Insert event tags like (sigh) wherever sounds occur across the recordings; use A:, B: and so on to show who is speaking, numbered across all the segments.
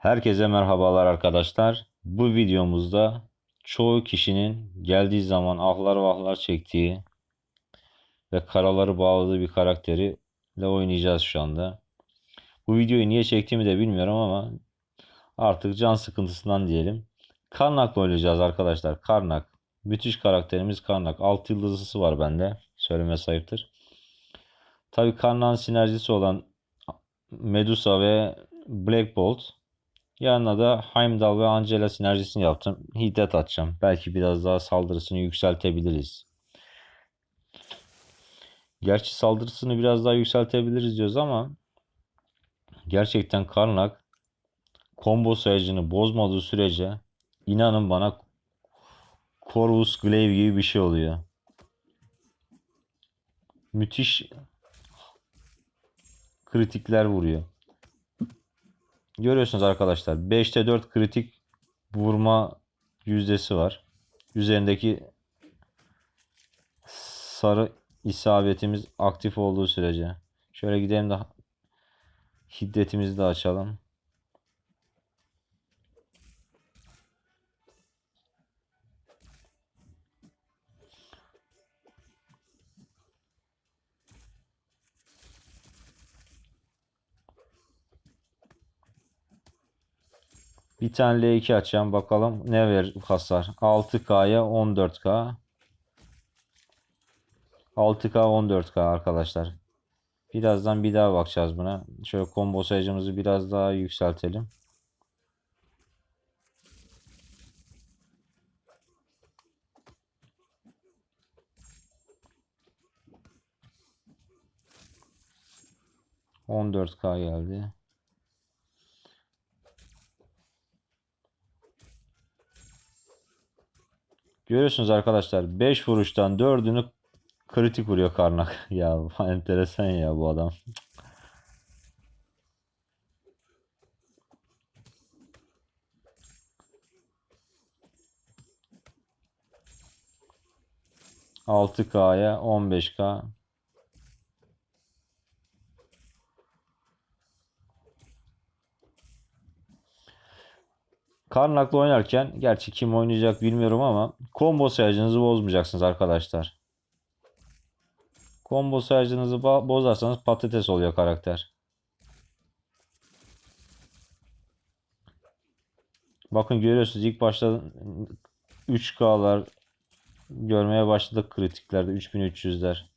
A: Herkese merhabalar arkadaşlar. Bu videomuzda çoğu kişinin geldiği zaman ahlar vahlar çektiği ve karaları bağladığı bir karakteri ile oynayacağız şu anda. Bu videoyu niye çektiğimi de bilmiyorum ama artık can sıkıntısından diyelim. Karnak'la oynayacağız arkadaşlar. Karnak. Müthiş karakterimiz Karnak. 6 yıldızlısı var bende. Söyleme sayıptır. Tabii Karnak'ın sinerjisi olan Medusa ve Black Bolt. Yanına da Heimdall ve Angela sinerjisini yaptım. Hiddet atacağım. Belki biraz daha saldırısını yükseltebiliriz. Gerçi saldırısını biraz daha yükseltebiliriz diyoruz ama gerçekten Karnak combo sayacını bozmadığı sürece inanın bana Corvus Glaive gibi bir şey oluyor. Müthiş kritikler vuruyor. Görüyorsunuz arkadaşlar 5'te 4 kritik vurma yüzdesi var. Üzerindeki sarı isabetimiz aktif olduğu sürece. Şöyle gidelim de hiddetimizi de açalım. Bir tane L2 açacağım. Bakalım ne verir hasar. 6K'ya 14K. 6K 14K arkadaşlar. Birazdan bir daha bakacağız buna. Şöyle combo sayıcımızı biraz daha yükseltelim. On dört K geldi. Görüyorsunuz arkadaşlar 5 vuruştan 4'ünü kritik vuruyor Karnak. (laughs) ya enteresan ya bu adam. Altı K'ya 15K. Karnak'la oynarken gerçi kim oynayacak bilmiyorum ama combo sayacınızı bozmayacaksınız arkadaşlar. Combo sayacınızı bo- bozarsanız patates oluyor karakter. Bakın görüyorsunuz ilk başta 3K'lar görmeye başladık kritiklerde 3300'ler.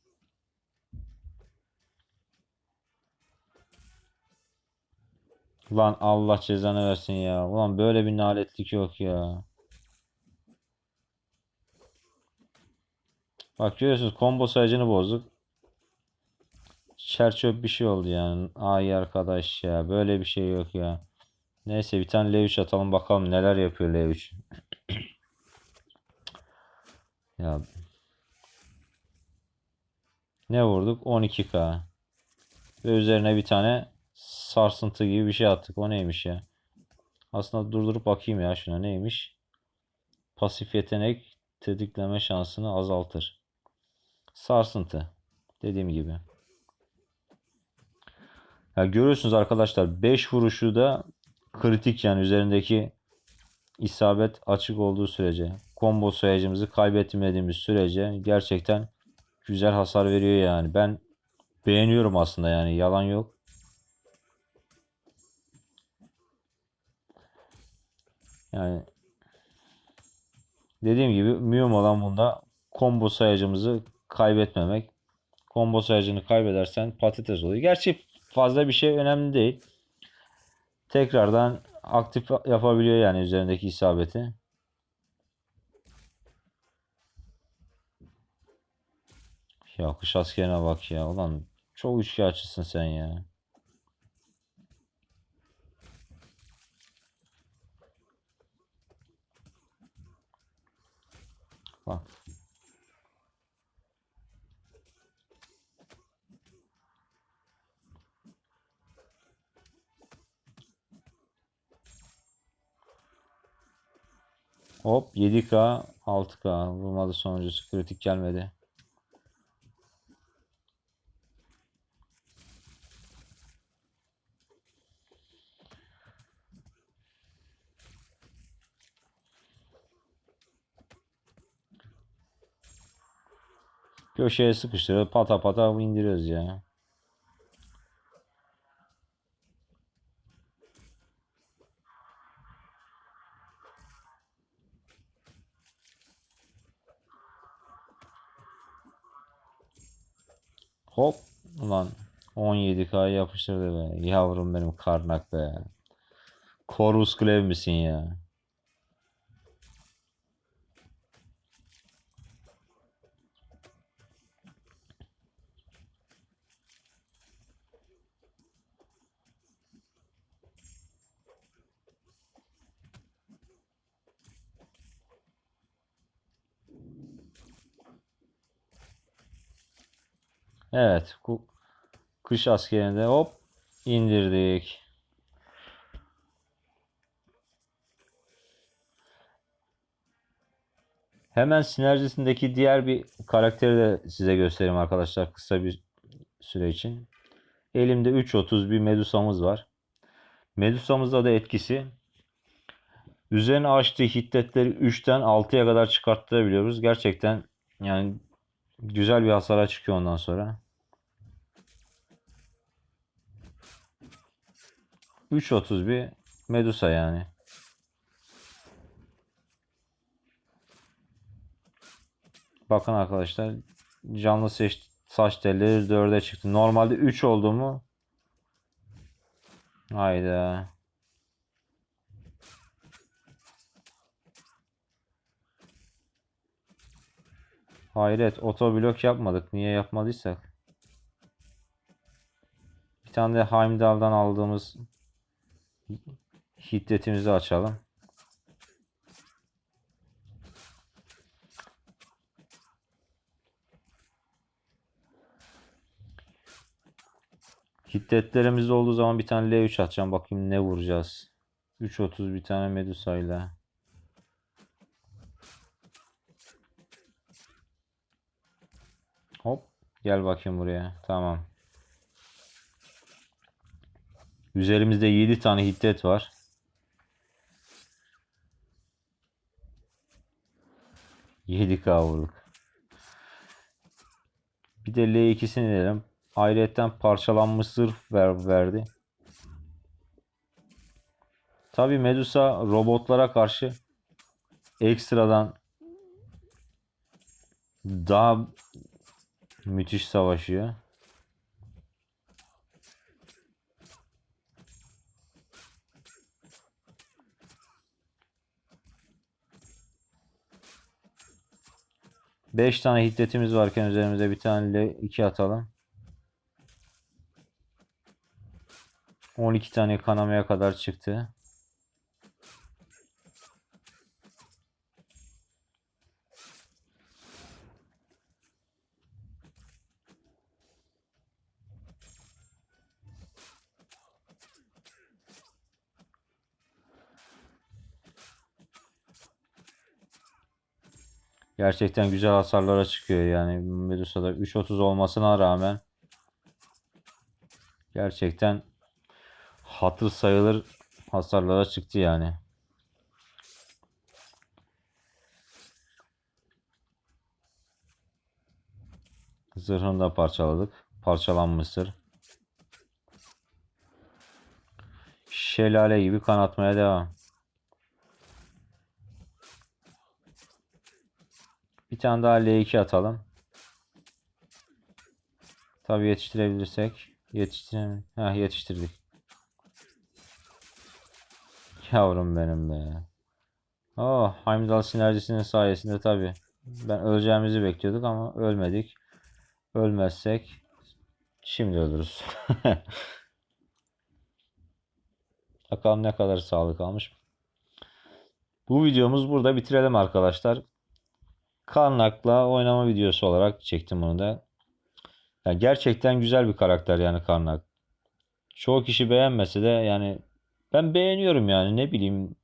A: Lan Allah cezanı versin ya. Ulan böyle bir naletlik yok ya. Bak görüyorsunuz combo sayacını bozduk. Çerçöp bir şey oldu yani. Ay arkadaş ya böyle bir şey yok ya. Neyse bir tane L3 atalım bakalım neler yapıyor L3. (clears throat) ya ne vurduk? 12k. Ve üzerine bir tane sarsıntı gibi bir şey attık. O neymiş ya? Aslında durdurup bakayım ya şuna neymiş? Pasif yetenek tetikleme şansını azaltır. Sarsıntı. Dediğim gibi. Ya görüyorsunuz arkadaşlar 5 vuruşu da kritik yani üzerindeki isabet açık olduğu sürece combo sayacımızı kaybetmediğimiz sürece gerçekten güzel hasar veriyor yani. Ben beğeniyorum aslında yani yalan yok. Yani dediğim gibi mühim olan bunda combo sayacımızı kaybetmemek. Combo sayacını kaybedersen patates oluyor. Gerçi fazla bir şey önemli değil. Tekrardan aktif yapabiliyor yani üzerindeki isabeti. Ya kış askerine bak ya. Ulan çok üçkağıtçısın sen ya. Bak. Hop 7K 6K vurmadı sonuncusu kritik gelmedi. Köşeye sıkıştırıyoruz. Pata pata indiriyoruz ya. Hop. Ulan 17K yapıştırdı be. Yavrum benim karnak be. Korvus Klev misin ya? Evet. Kış askerinde hop indirdik. Hemen sinerjisindeki diğer bir karakteri de size göstereyim arkadaşlar kısa bir süre için. Elimde 3.30 bir Medusa'mız var. Medusa'mızda da etkisi üzerine açtığı hiddetleri 3'ten 6'ya kadar çıkarttırabiliyoruz. Gerçekten yani güzel bir hasara çıkıyor ondan sonra. 3.30 bir Medusa yani. Bakın arkadaşlar canlı seç, saç telleri 4'e çıktı. Normalde 3 oldu mu? Hayda. Hayret otoblok yapmadık. Niye yapmadıysak? Bir tane de Heimdall'dan aldığımız hiddetimizi açalım. Hiddetlerimiz olduğu zaman bir tane L3 atacağım. Bakayım ne vuracağız. 3.30 bir tane Medusa ile. Hop. Gel bakayım buraya. Tamam. Üzerimizde 7 tane hiddet var. Yedi kavruk. Bir de L2'sini dedim. Ayrıyetten parçalanmış zırh ver, verdi. Tabi Medusa robotlara karşı ekstradan daha müthiş savaşıyor. Beş tane hiddetimiz varken üzerimize bir tane L2 atalım. 12 tane kanamaya kadar çıktı. Gerçekten güzel hasarlara çıkıyor yani Medusa'da 3.30 olmasına rağmen gerçekten hatır sayılır hasarlara çıktı yani. Zırhını da parçaladık. Parçalanmış zırh. Şelale gibi kanatmaya devam. Bir tane daha L2 atalım. Tabii yetiştirebilirsek. Yetiştirem ha yetiştirdik. Yavrum benim be. Oh, Heimdall sinerjisinin sayesinde tabii. Ben öleceğimizi bekliyorduk ama ölmedik. Ölmezsek şimdi ölürüz. (laughs) Bakalım ne kadar sağlık almış. Bu videomuz burada bitirelim arkadaşlar. Karnak'la oynama videosu olarak çektim bunu da. Yani gerçekten güzel bir karakter yani Karnak. Çoğu kişi beğenmese de yani ben beğeniyorum yani ne bileyim.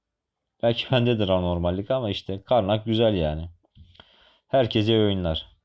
A: Belki (laughs) bendedir anormallik ama işte Karnak güzel yani. Herkese oyunlar.